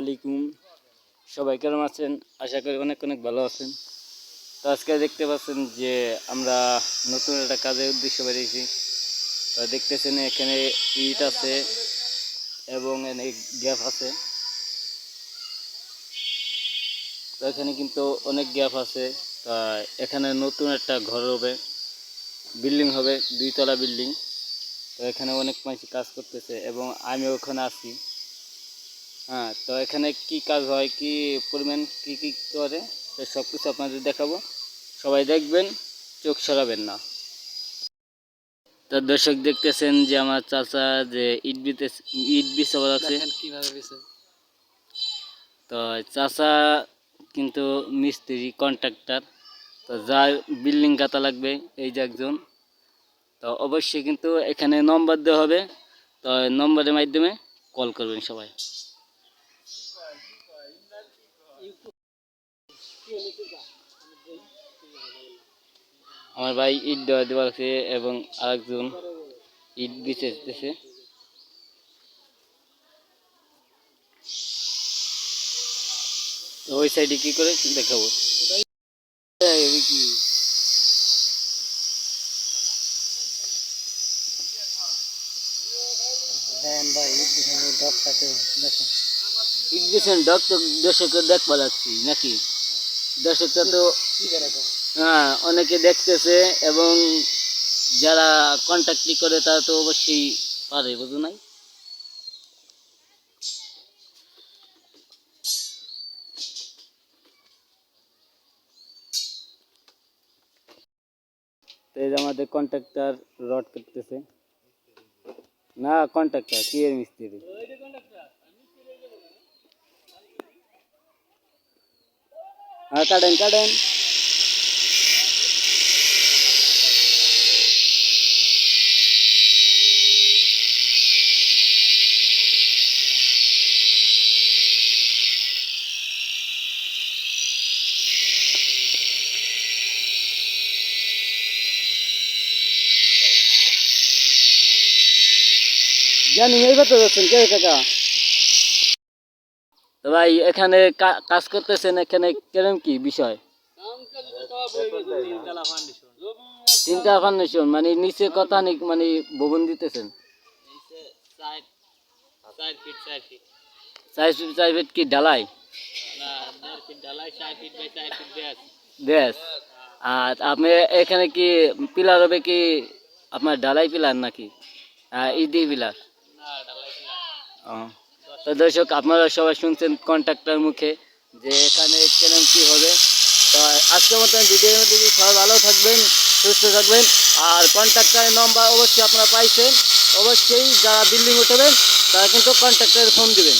আলাইকুম। সবাই কেমন আছেন? আশা করি অনেক অনেক ভালো আছেন। তো আজকে দেখতে পাচ্ছেন যে আমরা নতুন একটা কাজের উদ্দেশ্য বেরিয়েছি। তো দেখতেছেন এখানে ইট আছে এবং গ্যাপ আছে। তো এখানে কিন্তু অনেক গ্যাপ আছে। তা এখানে নতুন একটা ঘর হবে, বিল্ডিং হবে, দুইতলা বিল্ডিং। তো এখানে অনেক মানুষ কাজ করতেছে এবং আমি ওখানে আছি। হ্যাঁ তো এখানে কি কাজ হয় কি পরিমাণ কি কি করে তো সব কিছু আপনাদের দেখাবো। সবাই দেখবেন চোখ সরাবেন না। তো দর্শক দেখতেছেন যে আমার চাচা যে ইট বিতে ইট আছে কীভাবে তো চাচা কিন্তু মিস্ত্রি কন্ট্রাক্টর। তো যার বিল্ডিং কাতা লাগবে এই যে একজন। তো অবশ্যই কিন্তু এখানে নম্বর দেওয়া হবে। তো নম্বরের মাধ্যমে কল করবেন সবাই। আমার ভাই ইট দেওয়া দেওয়া আছে এবং আরেকজন ইট বিছেতেছে তো ওই সাইডে কি করে দেখাবো? কি দেন ভাই দেখেন ডকটাকে দেখেন ইট ডক তো দর্শককে দেখবা লাগছি, নাকি? দর্শকটা তো হ্যাঁ অনেকে দেখতেছে এবং যারা কন্ট্যাক্টই করে তারা তো অবশ্যই পারে, বুঝো নাই? এই আমাদের কন্ট্রাক্টর রড করতেছে না কন্ট্রাক্টর কি এর মিস্ত্রি? হ্যাঁ কাটেন কাটেন জানি এই ভেতর আছেন কে কাকা তো ভাই এখানে কাজ করতেছেন এখানে কেরম কি বিষয়? তিনটা ফাউন্ডেশন মানে নিচে কথা নি মানে ভবন দিতেছেন। চার ফিট কি ঢালাই? বেশ আর আপনি এখানে কি পিলার হবে কি আপনার ঢালাই পিলার নাকি? ইডি পিলার। ও। তো দর্শক, আপনারা সবাই শুনছেন কন্ট্রাক্টার মুখে যে এখানে কেন কী হবে। তো আজকের মতন ভিডিওর মধ্যে সবাই ভালো থাকবেন, সুস্থ থাকবেন। আর কন্ট্রাক্টারের নম্বর অবশ্যই আপনারা পাইছেন। অবশ্যই যারা বিল্ডিং উঠাবেন তারা কিন্তু কন্ট্রাক্টারের ফোন দিবেন।